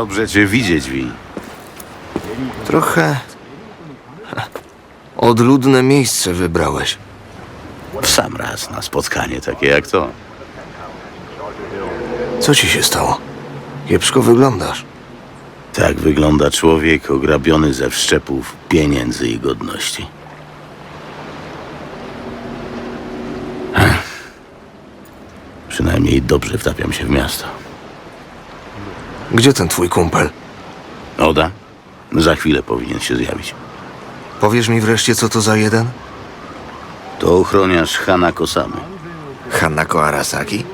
Dobrze cię widzieć, Wi. Trochę odludne miejsce wybrałeś. W sam raz na spotkanie takie jak to. Co ci się stało? Kiepsko wyglądasz. Tak wygląda człowiek ograbiony ze wszczepów pieniędzy i godności. Przynajmniej dobrze wtapiam się w miasto. Gdzie ten twój kumpel? Oda? Za chwilę powinien się zjawić. Powiesz mi wreszcie, co to za jeden? To ochroniarz Hana Kosamy. Hanako Arasaki?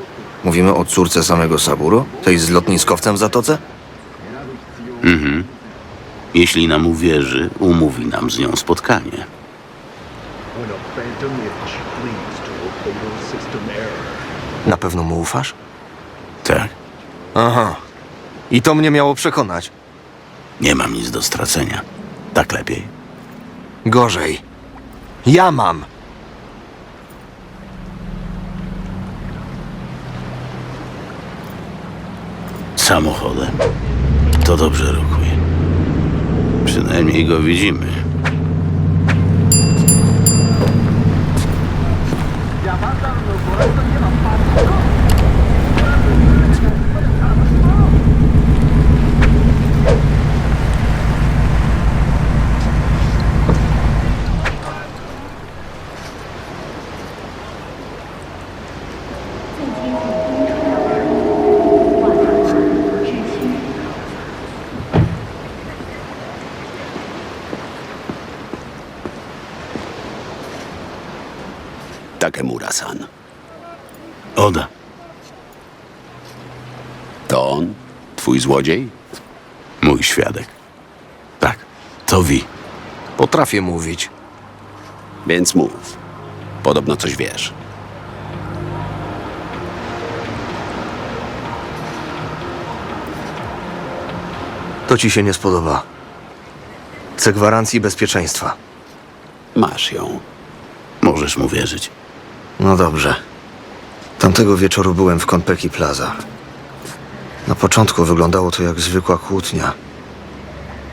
Mówimy o córce samego Saburo? Tej z lotniskowcem w zatoce? Mhm. Jeśli nam uwierzy, umówi nam z nią spotkanie. Na pewno mu ufasz? Tak, Aha. I to mnie miało przekonać. nie mam nic do stracenia. Tak lepiej. Gorzej. Ja mam. Samochodem. To dobrze rokuje. Przynajmniej go widzimy. Takemura-san. Oda. To on? Twój złodziej? Mój świadek. Tak, to Wi. Potrafię mówić. Więc mów. Podobno coś wiesz. To ci się nie spodoba. Chcę gwarancji bezpieczeństwa. Masz ją. Możesz mu wierzyć. No dobrze. Tamtego wieczoru byłem w Konpeki Plaza. Na początku wyglądało to jak zwykła kłótnia.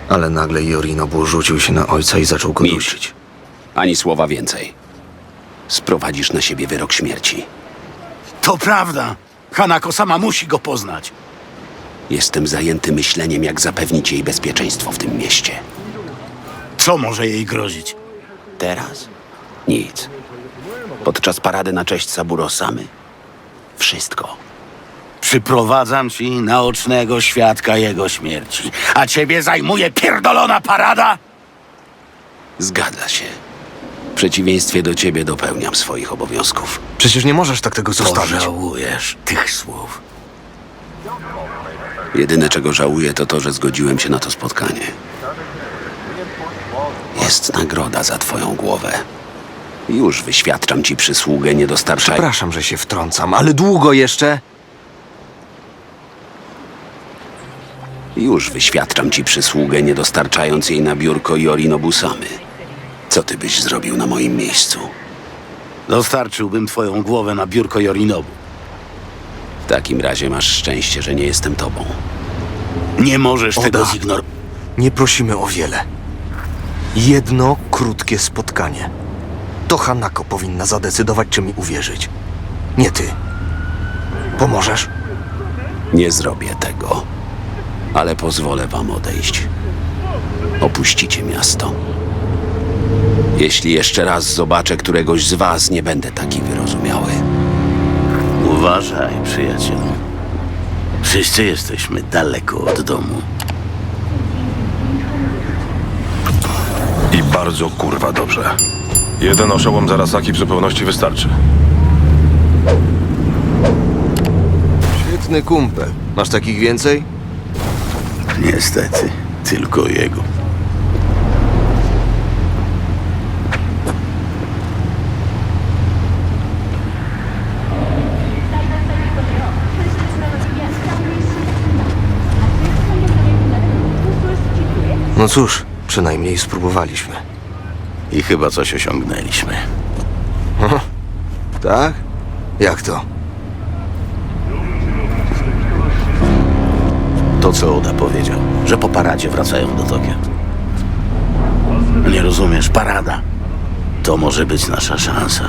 Ale nagle Yorinobu rzucił się na ojca i zaczął go Milcz. dusić. Ani słowa więcej. Sprowadzisz na siebie wyrok śmierci. To prawda. Hanako sama musi go poznać. Jestem zajęty myśleniem, jak zapewnić jej bezpieczeństwo w tym mieście. Co może jej grozić? Teraz? Nic. Podczas parady na cześć Saburo Samy? Wszystko. Przyprowadzam ci naocznego świadka jego śmierci. A ciebie zajmuje pierdolona parada? Zgadza się. W przeciwieństwie do ciebie dopełniam swoich obowiązków. Przecież nie możesz tak tego zostawić. Pożałujesz tych słów. Jedyne, czego żałuję, to to, że zgodziłem się na to spotkanie. Jest nagroda za twoją głowę. Już wyświadczam ci przysługę, nie dostarczaj... Przepraszam, że się wtrącam, ale długo jeszcze. Już wyświadczam ci przysługę, nie dostarczając jej na biurko Yorinobu Samy. Co ty byś zrobił na moim miejscu? Dostarczyłbym twoją głowę na biurko Jorinobu. W takim razie masz szczęście, że nie jestem tobą. Nie możesz Oda. tego zignorować. Nie prosimy o wiele. Jedno krótkie spotkanie. To Hanako powinna zadecydować, czy mi uwierzyć. Nie ty. Pomożesz? Nie zrobię tego, ale pozwolę wam odejść. Opuścicie miasto. Jeśli jeszcze raz zobaczę któregoś z was, nie będę taki wyrozumiały. Uważaj, przyjacielu. Wszyscy jesteśmy daleko od domu. I bardzo kurwa dobrze. Jeden oszołom Zarasaki w zupełności wystarczy. Świetny kumpel. Masz takich więcej? Niestety, tylko jego. No cóż, przynajmniej spróbowaliśmy. I chyba coś osiągnęliśmy. Tak? Jak to? To, co Oda powiedział, że po paradzie wracają do Tokio. Nie rozumiesz, parada. To może być nasza szansa.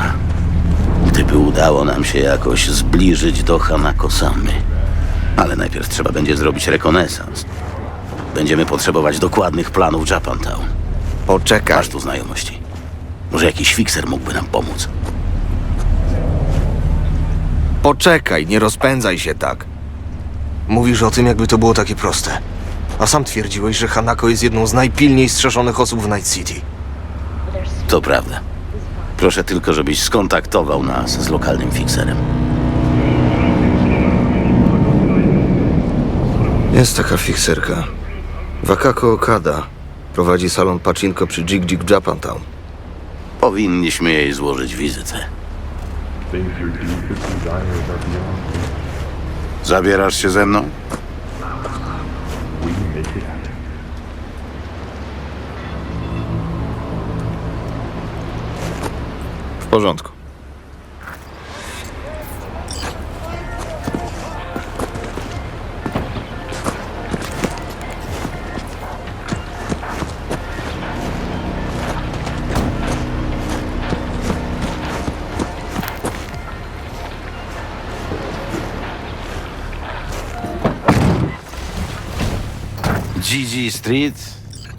Gdyby udało nam się jakoś zbliżyć do Hanako-samy. Ale najpierw trzeba będzie zrobić rekonesans. Będziemy potrzebować dokładnych planów Japantown. Poczekaj. Masz tu znajomości. Może jakiś fikser mógłby nam pomóc. Poczekaj, nie rozpędzaj się tak. Mówisz o tym, jakby to było takie proste. A sam twierdziłeś, że Hanako jest jedną z najpilniej strzeżonych osób w Night City. To prawda. Proszę tylko, żebyś skontaktował nas z lokalnym fikserem. Jest taka fikserka. Wakako Okada. Prowadzi salon pachinko przy Jig Jig Japantown. Powinniśmy jej złożyć wizytę. Zabierasz się ze mną? W porządku.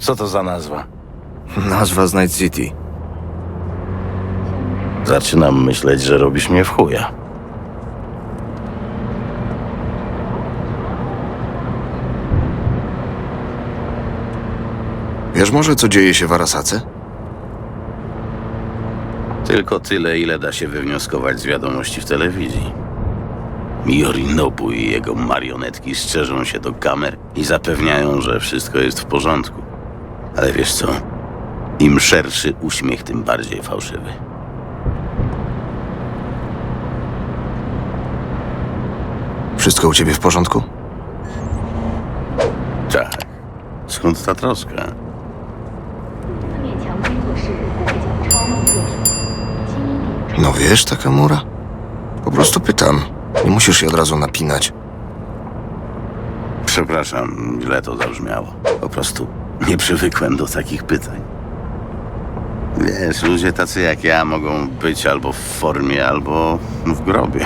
Co to za nazwa? Nazwa z Night City. Zaczynam myśleć, że robisz mnie w chuja. Wiesz może, co dzieje się w Arasace? Tylko tyle, ile da się wywnioskować z wiadomości w telewizji. Yorinobu i jego marionetki strzeżą się do kamer i zapewniają, że wszystko jest w porządku. Ale wiesz co? Im szerszy uśmiech, tym bardziej fałszywy. Wszystko u ciebie w porządku? Tak. Skąd ta troska? 面墙工作室代讲超梦作品，精灵 No wiesz, Takamura? Po prostu pytam. Nie musisz się od razu napinać. Przepraszam, źle to zabrzmiało. Po prostu nie przywykłem do takich pytań. Wiesz, ludzie tacy jak ja mogą być albo w formie, albo w grobie.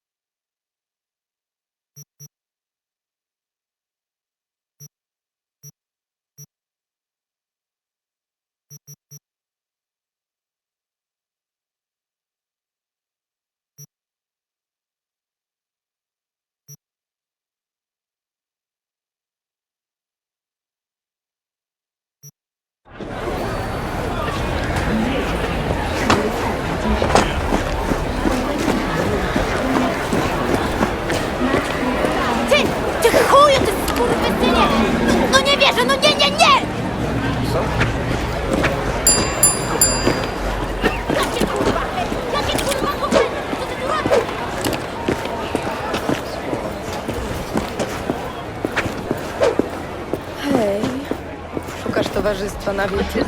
szukasz towarzystwa na wiecie?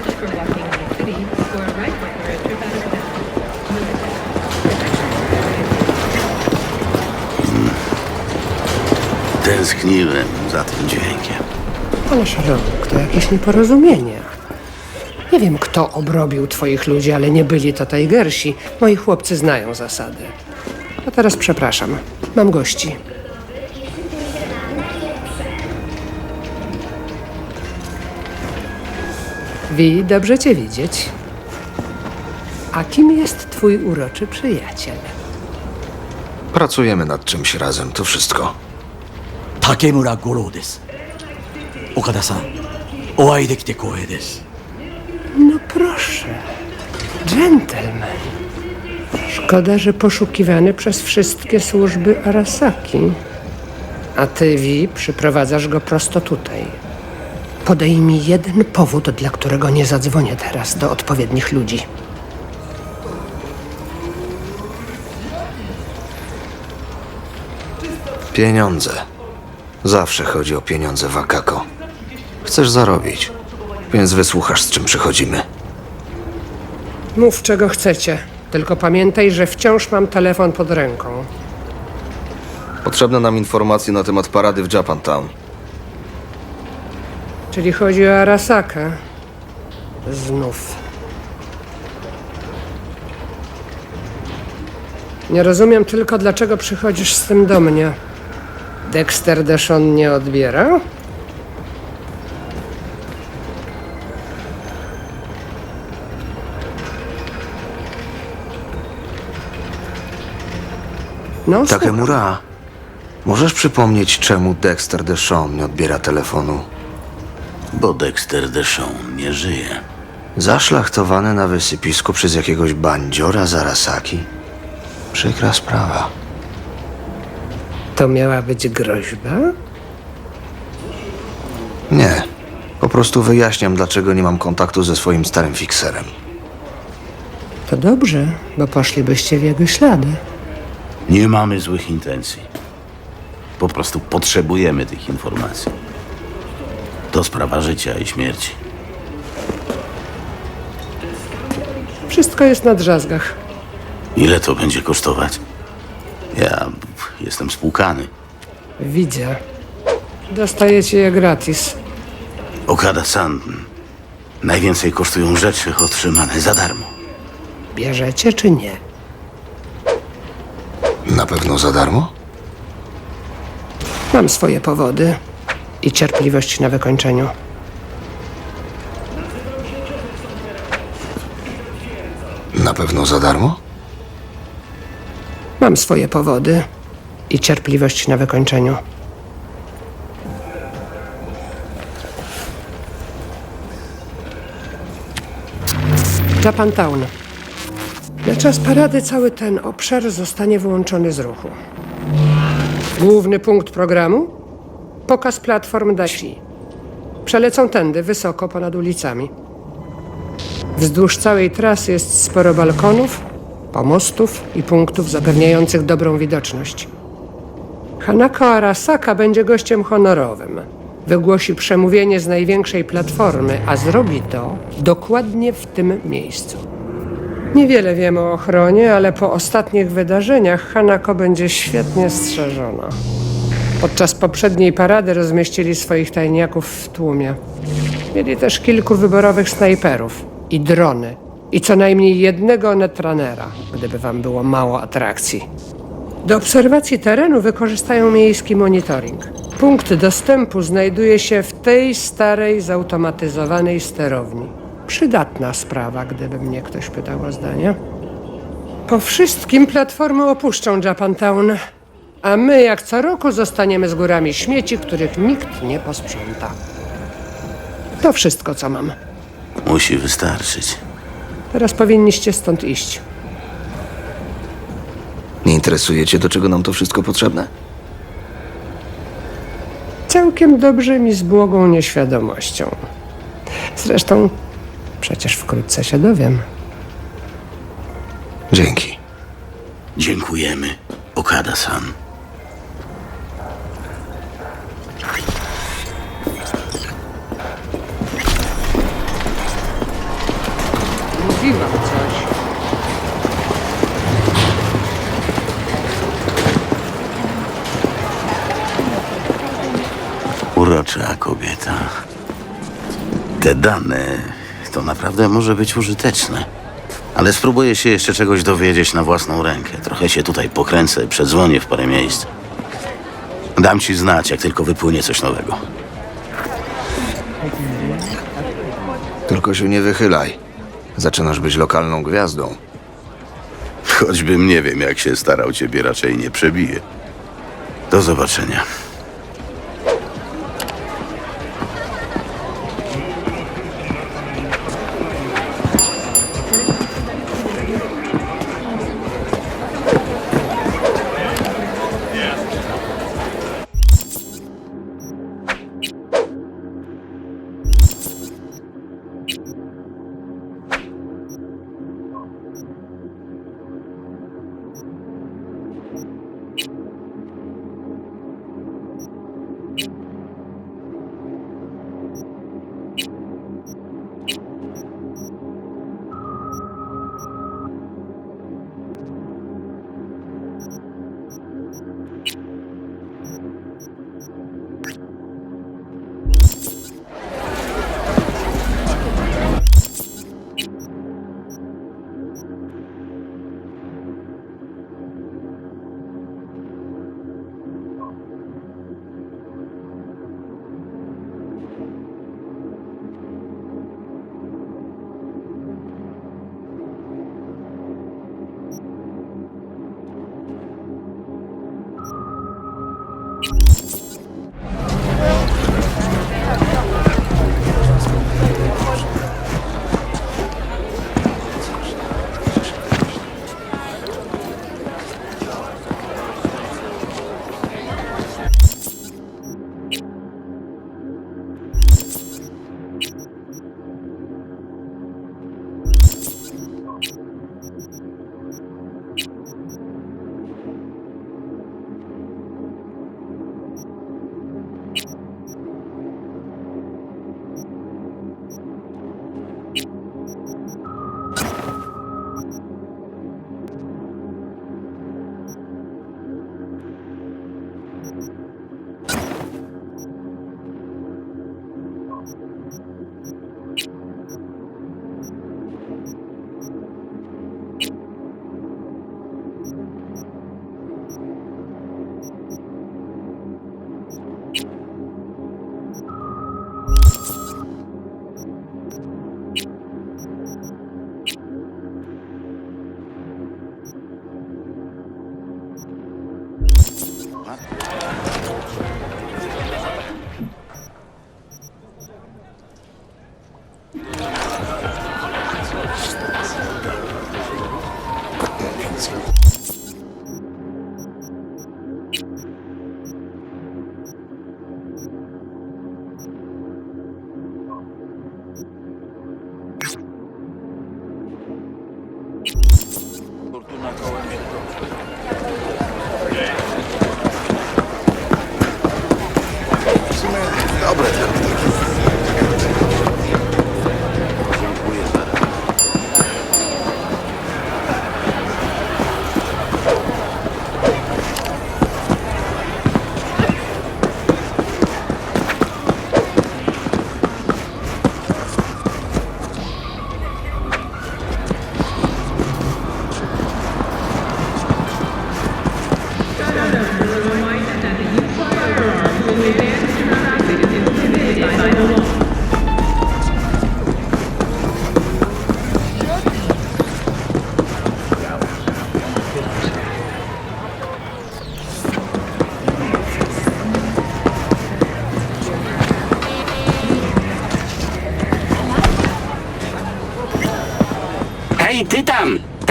Tęskniłem za tym dźwiękiem. Ależ rąk, to jakieś nieporozumienie. Nie wiem, kto obrobił twoich ludzi, ale nie byli to Tigersi. Moi chłopcy znają zasady. A teraz przepraszam, mam gości. Wi, dobrze cię widzieć. A kim jest twój uroczy przyjaciel? Pracujemy nad czymś razem, to wszystko. 竹村五郎です岡田さんお会いできて光栄です No proszę, dżentelmen. Szkoda, że poszukiwany przez wszystkie służby Arasaki. A ty, Wi, przyprowadzasz go prosto tutaj. Podaj mi jeden powód, dla którego nie zadzwonię teraz do odpowiednich ludzi. Pieniądze. Zawsze chodzi o pieniądze w Akako. Chcesz zarobić, więc wysłuchasz, z czym przychodzimy. Mów, czego chcecie. Tylko pamiętaj, że wciąż mam telefon pod ręką. Potrzebne nam informacje na temat parady w Japantown. Czyli chodzi o Arasakę. Znów. Nie rozumiem tylko, dlaczego przychodzisz z tym do mnie. Dexter Deshawn nie odbiera? No, słucham. Takemura, możesz przypomnieć, czemu Dexter Deshawn nie odbiera telefonu? Bo Dexter Deshawn nie żyje. Zaszlachtowany na wysypisku przez jakiegoś bandziora z Arasaki? Przykra sprawa. To miała być groźba? Nie. Po prostu wyjaśniam, dlaczego nie mam kontaktu ze swoim starym fikserem. To dobrze, bo poszlibyście w jego ślady. Nie mamy złych intencji. Po prostu potrzebujemy tych informacji. To sprawa życia i śmierci. Wszystko jest na drzazgach. Ile to będzie kosztować? Ja jestem spłukany. Widzę. Dostajecie je gratis. Okada-san, najwięcej kosztują rzeczy otrzymane za darmo. Bierzecie czy nie? Na pewno za darmo? Mam swoje powody i cierpliwość na wykończeniu. Na pewno za darmo? Mam swoje powody i cierpliwość na wykończeniu. Japantown. Na czas parady cały ten obszar zostanie wyłączony z ruchu. Główny punkt programu Pokaz platform Dashi. Przelecą tędy, wysoko ponad ulicami. Wzdłuż całej trasy jest sporo balkonów, pomostów i punktów zapewniających dobrą widoczność. Hanako Arasaka będzie gościem honorowym. Wygłosi przemówienie z największej platformy, a zrobi to dokładnie w tym miejscu. Niewiele wiemy o ochronie, ale po ostatnich wydarzeniach Hanako będzie świetnie strzeżona. Podczas poprzedniej parady rozmieścili swoich tajniaków w tłumie. Mieli też kilku wyborowych snajperów i drony. I co najmniej jednego netranera, gdyby wam było mało atrakcji. Do obserwacji terenu wykorzystają miejski monitoring. Punkt dostępu znajduje się w tej starej, zautomatyzowanej sterowni. Przydatna sprawa, gdyby mnie ktoś pytał o zdanie. Po wszystkim platformy opuszczą Japantown, a my jak co roku zostaniemy z górami śmieci, których nikt nie posprząta. To wszystko, co mam. Musi wystarczyć. Teraz powinniście stąd iść. Nie interesuje cię, do czego nam to wszystko potrzebne? Całkiem dobrze mi z błogą nieświadomością. Zresztą przecież wkrótce się dowiem. Dzięki. Dziękujemy, Okada-san. Urocza kobieta. Te dane to naprawdę może być użyteczne. Ale spróbuję się jeszcze czegoś dowiedzieć na własną rękę. Trochę się tutaj pokręcę, przedzwonię w parę miejsc. Dam ci znać, jak tylko wypłynie coś nowego. Tylko się nie wychylaj. Zaczynasz być lokalną gwiazdą. Choćbym nie wiem, jak się starał, ciebie raczej nie przebije. Do zobaczenia.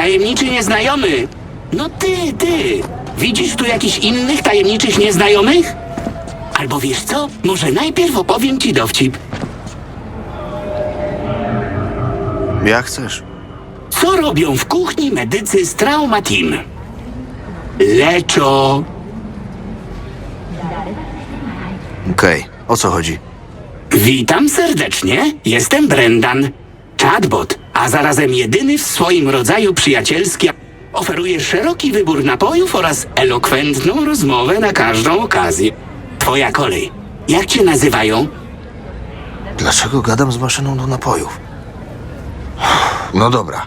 Tajemniczy nieznajomy! No ty, ty! Widzisz tu jakichś innych tajemniczych nieznajomych? Albo wiesz co? Może najpierw opowiem ci dowcip. Jak chcesz. Co robią w kuchni medycy z Trauma Team? Leczą. Okej, o co chodzi? Witam serdecznie, jestem Brendan. Chatbot, a zarazem jedyny w swoim rodzaju przyjacielski. Oferuje szeroki wybór napojów oraz elokwentną rozmowę na każdą okazję. Twoja kolej. Jak cię nazywają? Dlaczego gadam z maszyną do napojów? No dobra.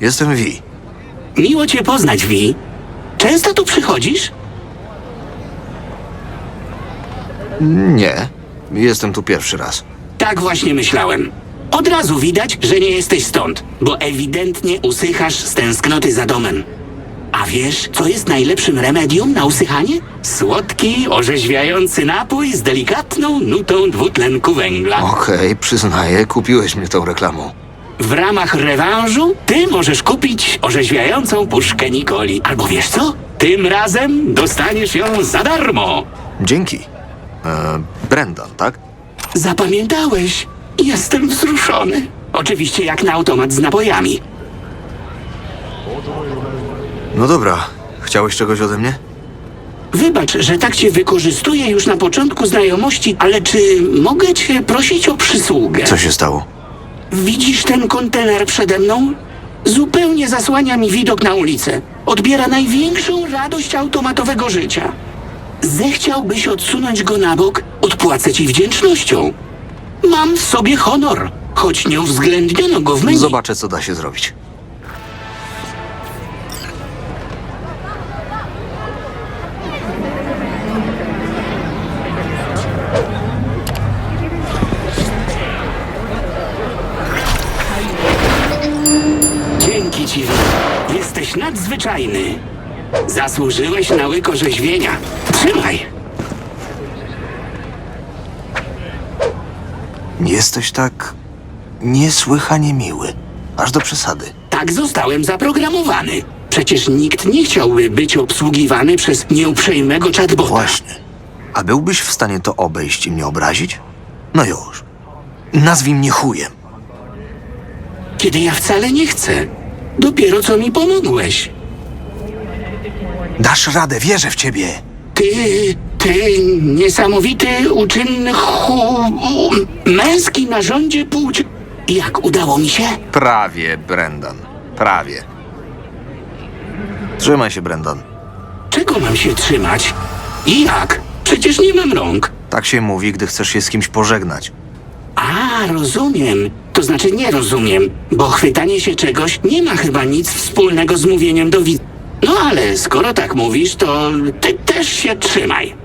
Jestem Vi. Miło cię poznać, Vi. Często tu przychodzisz? Nie. Jestem tu pierwszy raz. Tak właśnie myślałem. Od razu widać, że nie jesteś stąd, bo ewidentnie usychasz z tęsknoty za domem. A wiesz, co jest najlepszym remedium na usychanie? Słodki, orzeźwiający napój z delikatną nutą dwutlenku węgla. Okej, przyznaję, kupiłeś mnie tą reklamą. W ramach rewanżu ty możesz kupić orzeźwiającą puszkę Nikoli. Albo wiesz co? Tym razem dostaniesz ją za darmo. Dzięki. E, Brendan, tak? Zapamiętałeś? Jestem wzruszony. Oczywiście jak na automat z napojami. No dobra. Chciałeś czegoś ode mnie? Wybacz, że tak cię wykorzystuję już na początku znajomości, ale czy mogę cię prosić o przysługę? Co się stało? Widzisz ten kontener przede mną? Zupełnie zasłania mi widok na ulicę. Odbiera największą radość automatowego życia. Zechciałbyś odsunąć go na bok? Odpłacę ci wdzięcznością. Mam w sobie honor, choć nie uwzględniono go w menu. Zobaczę, co da się zrobić. Dzięki ci, Wi. Jesteś nadzwyczajny. Zasłużyłeś na łyk orzeźwienia. Trzymaj. Jesteś tak niesłychanie miły. Aż do przesady. Tak zostałem zaprogramowany. Przecież nikt nie chciałby być obsługiwany przez nieuprzejmego chatbota. Właśnie. A byłbyś w stanie to obejść i mnie obrazić? No już. Nazwij mnie chujem. Kiedy ja wcale nie chcę. Dopiero co mi pomogłeś. Dasz radę, wierzę w ciebie. Ty, ty niesamowity, uczynny chu... męski narządzie płci. Jak udało mi się? Prawie, Brendan. Prawie. Trzymaj się, Brendan. Czego mam się trzymać? I jak? Przecież nie mam rąk. Tak się mówi, gdy chcesz się z kimś pożegnać. A, rozumiem. To znaczy nie rozumiem, bo chwytanie się czegoś nie ma chyba nic wspólnego z mówieniem do widza. No ale skoro tak mówisz, to ty też się trzymaj.